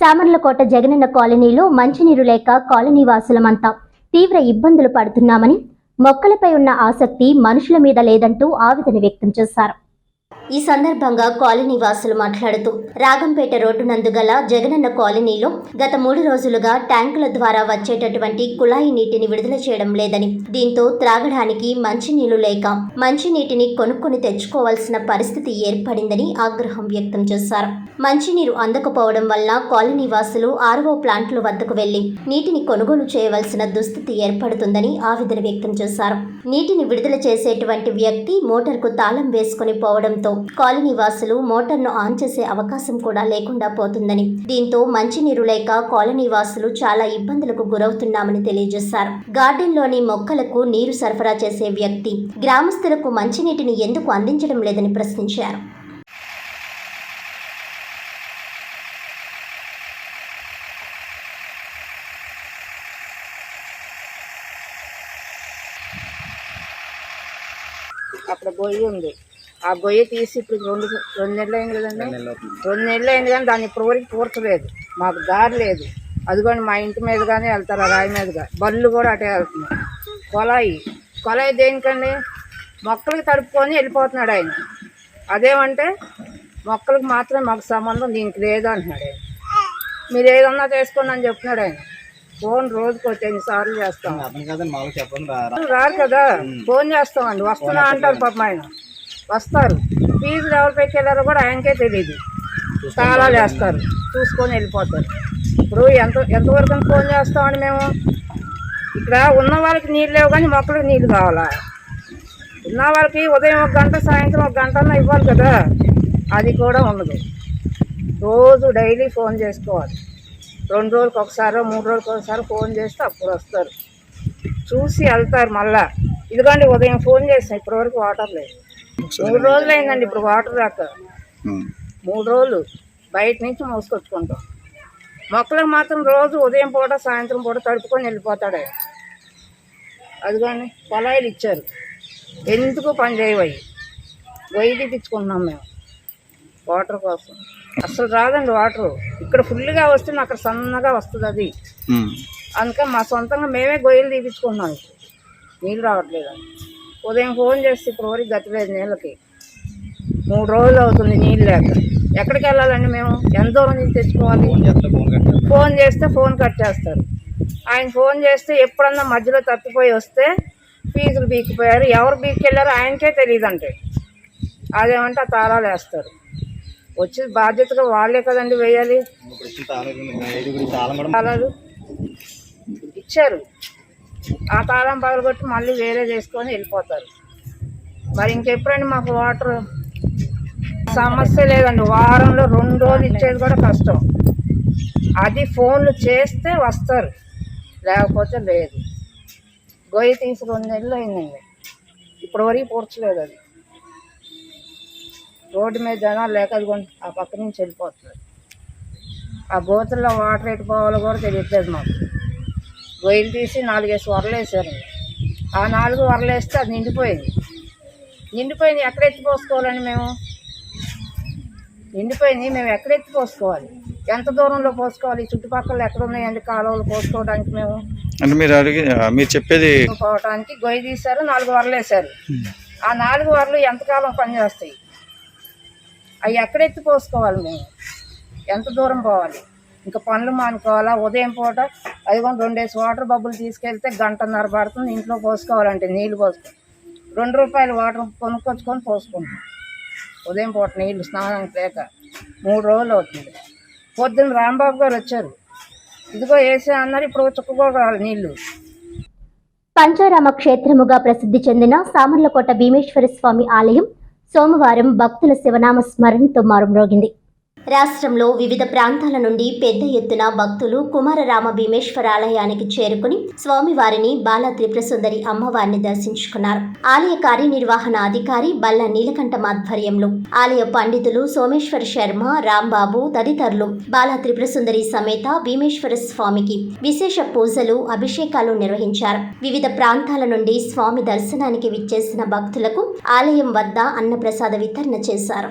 సామర్లకోట జగనన్న కాలనీలో మంచినీరు లేక కాలనీ వాసులమంతా తీవ్ర ఇబ్బందులు పడుతున్నామని మొక్కలపై ఉన్న ఆసక్తి మనుషుల మీద లేదంటూ ఆవేదన వ్యక్తం చేశారు. ఈ సందర్భంగా కాలనీ వాసులు మాట్లాడుతూ రాగంపేట రోడ్డు నందు గల జగనన్న కాలనీలో గత మూడు రోజులుగా ట్యాంకుల ద్వారా వచ్చేటటువంటి కుళాయి నీటిని విడుదల చేయడం లేదని దీంతో త్రాగడానికి మంచినీళ్ళు లేక మంచినీటిని కొనుక్కొని తెచ్చుకోవాల్సిన పరిస్థితి ఏర్పడిందని ఆగ్రహం వ్యక్తం చేశారు. మంచినీరు అందకపోవడం వల్ల కాలనీ వాసులు ఆర్ఓ ప్లాంట్ల వద్దకు వెళ్ళి నీటిని కొనుగోలు చేయవలసిన దుస్థితి ఏర్పడుతుందని ఆవేదన వ్యక్తం చేశారు. నీటిని విడుదల చేసేటువంటి వ్యక్తి మోటార్కు తాళం వేసుకుని పోవడంతో కాలనీ వాసులు మోటార్ను ఆన్ చేసే అవకాశం కూడా లేకుండా పోతుందని. దీంతో మంచినీరు లేక కాలనీ వాసులు చాలా ఇబ్బందులకు గురవుతున్నామని తెలియజేశారు. గార్డెన్లోని మొక్కలకు నీరు సరఫరా చేసే వ్యక్తి గ్రామస్తులకు మంచినీటిని ఎందుకు అందించడం లేదని ప్రశ్నించారు. అక్కడ పోయి ఉంది. ఆ గొయ్యి తీసి ఇప్పుడు రెండు రెండు నెలలు అయింది కదండి. రెండు నెలలు అయింది కానీ దాన్ని ఇప్పుడు వరకు పూర్చలేదు మాకు దారి లేదు. అదిగోండి మా ఇంటి మీద కానీ వెళ్తారు ఆ రాయి మీదుగా బళ్ళు కూడా అటే వెళ్తున్నాయి. కొలాయి. కొలాయి దేనికండి? మొక్కలకి తడుపుకొని వెళ్ళిపోతున్నాడు ఆయన. అదేమంటే మొక్కలకు మాత్రం మాకు సంబంధం దీనికి లేదు అంటున్నాడు ఆయన. మీరు ఏదన్నా చేసుకోండి అని చెప్తున్నాడు ఆయన. ఫోన్ రోజుకి వచ్చి ఎన్నిసార్లు చేస్తాం. రారు కదా. ఫోన్ చేస్తామండి. వస్తున్నా అంటారు పాపం ఆయన. వస్తారు. ఫీజులు ఎవరి పైకి వెళ్ళారో కూడా ఆయనకే తెలియదు తాళాలు వేస్తారు చూసుకొని వెళ్ళిపోతారు. ఇప్పుడు ఎంత ఎంతవరకు ఫోన్ చేస్తామండి మేము? ఇక్కడ ఉన్న వాళ్ళకి నీళ్ళు లేవు కానీ మొక్కలకు నీళ్ళు కావాలా? ఉన్న వాళ్ళకి ఉదయం ఒక గంట సాయంత్రం ఒక గంట ఇవ్వాలి కదా? అది కూడా ఉండదు. రోజు డైలీ ఫోన్ చేసుకోవాలి. రెండు రోజులకు ఒకసారో మూడు రోజులకు ఒకసారి ఫోన్ చేస్తే అప్పుడు వస్తారు. చూసి వెళ్తారు మళ్ళా. ఇదిగోండి ఉదయం ఫోన్ చేసాం ఇప్పటివరకు వాటర్ లేదు. మూడు రోజులు అయిందండి ఇప్పుడు వాటర్ రాక. మూడు రోజులు బయట నుంచి మోసుకొచ్చుకుంటాం. మొక్కలకు మాత్రం రోజు ఉదయం పూట సాయంత్రం పూట తడుపుకొని వెళ్ళిపోతాడు. ఆయన. అదిగోండి పొలాయిలు ఇచ్చారు. ఎందుకు పని చేయవయి గొయ్యి తీపించుకుంటున్నాం మేము. వాటర్ కోసం. అసలు రాదండి వాటర్. ఇక్కడ ఫుల్గా వస్తుంది అక్కడ సన్నగా వస్తుంది అది. అందుకని మా సొంతంగా మేమే గొయ్యలు తీపించుకుంటున్నాం నీళ్ళు రావట్లేదు ఉదయం ఫోన్ చేస్తే ఇప్పుడు వరకు గతిలేదు నీళ్ళకి. మూడు రోజులు అవుతుంది నీళ్ళు లేక. ఎక్కడికి వెళ్ళాలండి మేము? ఎంత దూరం నుంచి తెచ్చుకోవాలి? ఫోన్ చేస్తే ఫోన్ కట్ చేస్తారు. ఆయన ఫోన్ చేస్తే ఎప్పుడన్నా మధ్యలో తప్పిపోయి వస్తే ఫీజులు బీకిపోయారు. ఎవరు బీకెళ్ళారో ఆయనకే తెలియదంటే అదేమంటే ఆ తాళాలు వేస్తారు. వచ్చి బాధ్యతగా వాళ్ళే కదండి వేయాలి. తాళాలు. ఇచ్చారు. ఆ తాళం పగలగొట్టి మళ్ళీ వేరే చేసుకొని వెళ్ళిపోతారు. మరి ఇంకెప్పుడండి మాకు వాటర్? సమస్య లేదండి. వారంలో రెండు రోజులు ఇచ్చేది కూడా కష్టం. అది ఫోన్లు చేస్తే వస్తారు. లేకపోతే లేదు. గొయ్యి తీసి రెండు నెలలు అయిందండి. ఇప్పటి వరకు పూడ్చలేదు అది. రోడ్డు మీద జనాలు లేక అది ఆ పక్క నుంచి వెళ్ళిపోతున్నారు. ఆ గోతుల్లో వాటర్ ఎట్టుకోవాలో పోవాలో కూడా తెలియట్లేదు మాకు. గొయ్యలు తీసి నాలుగేసి వరలు వేసారు ఆ నాలుగు వరలు వేస్తే అది నిండిపోయింది. నిండిపోయింది ఎక్కడ ఎత్తి పోసుకోవాలండి మేము? నిండిపోయింది మేము ఎక్కడ పోసుకోవాలి? ఎంత దూరంలో పోసుకోవాలి? చుట్టుపక్కల ఎక్కడ ఉన్నాయండి కాలువలు పోసుకోవడానికి మేము? అంటే మీరు అడిగి మీరు చెప్పేది పోవడానికి గొయ్యి తీశారు నాలుగు వరలు వేశారు. ఆ నాలుగు వరలు ఎంతకాలం పనిచేస్తాయి అవి ఎక్కడ ఎత్తి పోసుకోవాలి మేము? ఎంత దూరం పోవాలి? ఇంకా పనులు మానుకోవాలా? ఉదయం పూట అది రెండేసి వాటర్ బబ్బులు తీసుకెళ్తే గంటన్నర పడుతుంది. ఇంట్లో పోసుకోవాలంటే నీళ్ళు పోసుకో. రెండు రూపాయలు వాటర్ కొనుక్కొచ్చుకొని పోసుకుంటాం. ఉదయం పూట నీళ్ళు స్నానం లేక మూడు రోజులు అవుతుంది. పొద్దున్న రాంబాబు గారు వచ్చారు. ఇదిగో వేసే అన్నారు ఇప్పుడు చుక్కుకోగలరు నీళ్ళు. పంచారామ క్షేత్రముగా ప్రసిద్ధి చెందిన సామర్లకోట భీమేశ్వర స్వామి ఆలయం సోమవారం భక్తుల శివనామ స్మరణతో మారుమ్రోగింది. రాష్ట్రంలో వివిధ ప్రాంతాల నుండి పెద్ద ఎత్తున భక్తులు కుమారరామ భీమేశ్వర ఆలయానికి చేరుకుని స్వామివారిని బాల త్రిపురసుందరి అమ్మవారిని దర్శించుకున్నారు. ఆలయ కార్యనిర్వహణ అధికారి బల్ల నీలకంఠం ఆధ్వర్యంలో ఆలయ పండితులు సోమేశ్వర శర్మ రాంబాబు తదితరులు బాల త్రిపురసుందరి సమేత భీమేశ్వర స్వామికి విశేష పూజలు అభిషేకాలు నిర్వహించారు. వివిధ ప్రాంతాల నుండి స్వామి దర్శనానికి విచ్చేసిన భక్తులకు ఆలయం వద్ద అన్నప్రసాద వితరణ చేశారు.